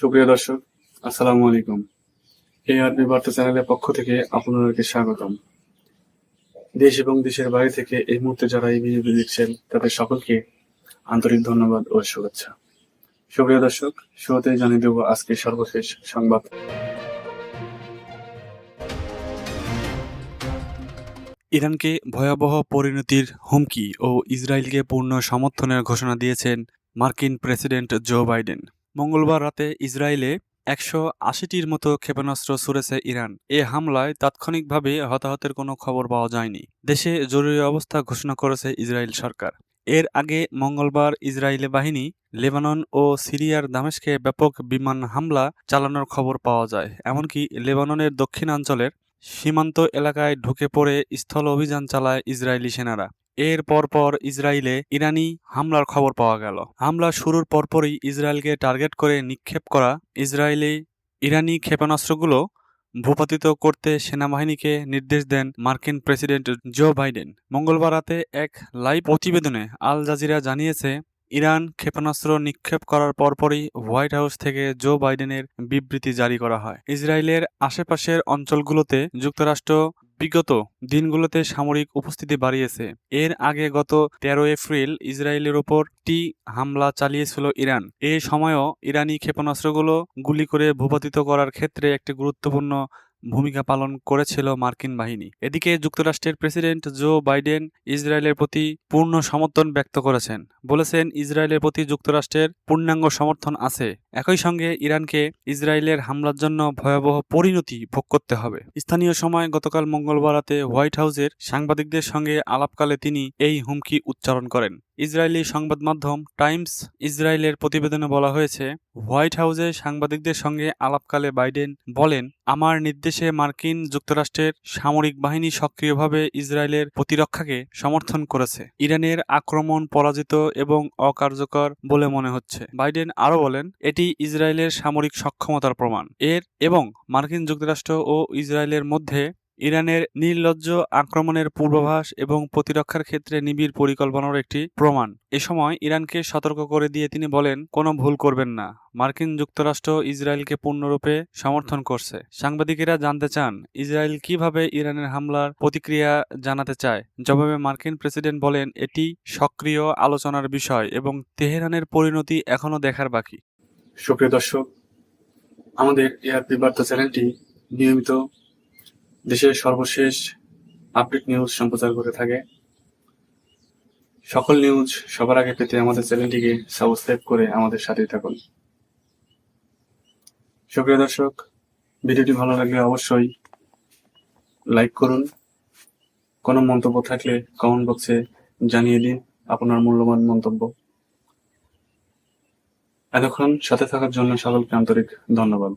সুপ্রিয় দর্শক, আসসালামু আলাইকুম। এই আরবি বার্তা চ্যানেলের পক্ষ থেকে আপনাদেরকে স্বাগতম। দেশ এবং দেশের বাইরে থেকে এই মুহূর্তে যারা এই ভিডিওটি দেখছেন, তাদের সকলকে আন্তরিক ধন্যবাদ ও শুভেচ্ছা। সুপ্রিয় দর্শক শুরুতে জানিয়ে দেব আজকে সর্বশেষ সংবাদ। ইরানকে ভয়াবহ পরিণতির হুমকি ও ইসরায়েলকে পূর্ণ সমর্থনের ঘোষণা দিয়েছেন মার্কিন প্রেসিডেন্ট জো বাইডেন। মঙ্গলবার রাতে ইসরায়েলে একশো আশিটির মতো ক্ষেপণাস্ত্র ছুড়েছে ইরান। এ হামলায় তাৎক্ষণিকভাবে হতাহতের কোনো খবর পাওয়া যায়নি। দেশে জরুরি অবস্থা ঘোষণা করেছে ইসরায়েল সরকার। এর আগে মঙ্গলবার ইসরায়েলি বাহিনী লেবানন ও সিরিয়ার দামেশকে ব্যাপক বিমান হামলা চালানোর খবর পাওয়া যায়। এমনকি লেবাননের দক্ষিণাঞ্চলের সীমান্ত এলাকায় ঢুকে পড়ে স্থল অভিযান চালায় ইসরায়েলি সেনারা। এর পরপর ইসরায়েলে ইরানি হামলার খবর পাওয়া গেল। হামলা শুরুর পরপরই ইসরায়েলকে টার্গেট করে নিক্ষেপ করা ইসরায়েলি ইরানি ক্ষেপণাস্ত্রগুলো ভূপাতিত করতে সেনাবাহিনীকে নির্দেশ দেন মার্কিন প্রেসিডেন্ট জো বাইডেন। মঙ্গলবার রাতে এক লাইভ প্রতিবেদনে আল জাজিরা জানিয়েছে, ইরান ক্ষেপণাস্ত্র নিক্ষেপ করার পরপরই হোয়াইট হাউস থেকে জো বাইডেনের বিবৃতি জারি করা হয়। ইসরায়েলের আশেপাশের অঞ্চলগুলোতে যুক্তরাষ্ট্র বিগত দিনগুলোতে সামরিক উপস্থিতি বাড়িয়েছে। এর আগে গত তেরো এপ্রিল ইসরায়েলের ওপর টি হামলা চালিয়েছিল ইরান। এ সময়ও ইরানি ক্ষেপণাস্ত্রগুলো গুলি করে ভূপাতিত করার ক্ষেত্রে একটি গুরুত্বপূর্ণ ভূমিকা পালন করেছিল মার্কিন বাহিনী। এদিকে যুক্তরাষ্ট্রের প্রেসিডেন্ট জো বাইডেন ইসরায়েলের প্রতি পূর্ণ সমর্থন ব্যক্ত করেছেন। বলেছেন, ইসরায়েলের প্রতি যুক্তরাষ্ট্রের পূর্ণাঙ্গ সমর্থন আছে। একই সঙ্গে ইরানকে ইসরায়েলের হামলার জন্য ভয়াবহ পরিণতি ভোগ করতে হবে। স্থানীয় সময় গতকাল মঙ্গলবার রাতে হোয়াইট হাউসের সাংবাদিকদের সঙ্গে আলাপকালে তিনি এই হুমকি উচ্চারণ করেন। ইসরায়েলি সংবাদ মাধ্যম টাইমস ইসরায়েলের প্রতিবেদনে বলা হয়েছে, হোয়াইট হাউসে সাংবাদিকদের সঙ্গে আলাপকালে বাইডেন বলেন, আমার নির্দেশে মার্কিন যুক্তরাষ্ট্রের সামরিক বাহিনী সক্রিয়ভাবে ইসরায়েলের প্রতিরক্ষাকে সমর্থন করেছে। ইরানের আক্রমণ পরাজিত এবং অকার্যকর বলে মনে হচ্ছে। বাইডেন আরও বলেন, এটি ইসরায়েলের সামরিক সক্ষমতার প্রমাণ। এর এবং মার্কিন যুক্তরাষ্ট্র ও ইসরায়েলের মধ্যে ইরানের নির্লজ্জ আক্রমণের পূর্বাভাস এবং প্রতিরক্ষার ক্ষেত্রে নিবিড় পরিকল্পনার একটি প্রমাণ। এ সময় ইরানকে সতর্ক করে দিয়ে তিনি বলেন, কোনো ভুল করবেন না। মার্কিন যুক্তরাষ্ট্র ইসরায়েলকে পূর্ণরূপে সমর্থন করছে। সাংবাদিকেরা জানতে চান, ইসরায়েল কীভাবে ইরানের হামলার প্রতিক্রিয়া জানাতে চায়। জবাবে মার্কিন প্রেসিডেন্ট বলেন, এটি সক্রিয় আলোচনার বিষয় এবং তেহরানের পরিণতি এখনও দেখার বাকি। সুপ্রিয় দর্শক, আমাদের এআরপি বার্তা চ্যানেলটি নিয়মিত দেশের সর্বশেষ আপডেট নিউজ সম্প্রচার করে থাকে। সকল নিউজ সবার আগে পেতে আমাদের চ্যানেলটিকে সাবস্ক্রাইব করে আমাদের সাথে থাকুন। সুপ্রিয় দর্শক, ভিডিওটি ভালো লাগলে অবশ্যই লাইক করুন। কোনো মন্তব্য থাকলে কমেন্ট বক্সে জানিয়ে দিন আপনার মূল্যবান মন্তব্য। এতক্ষণ সাথে থাকার জন্য সকলকে আন্তরিক ধন্যবাদ।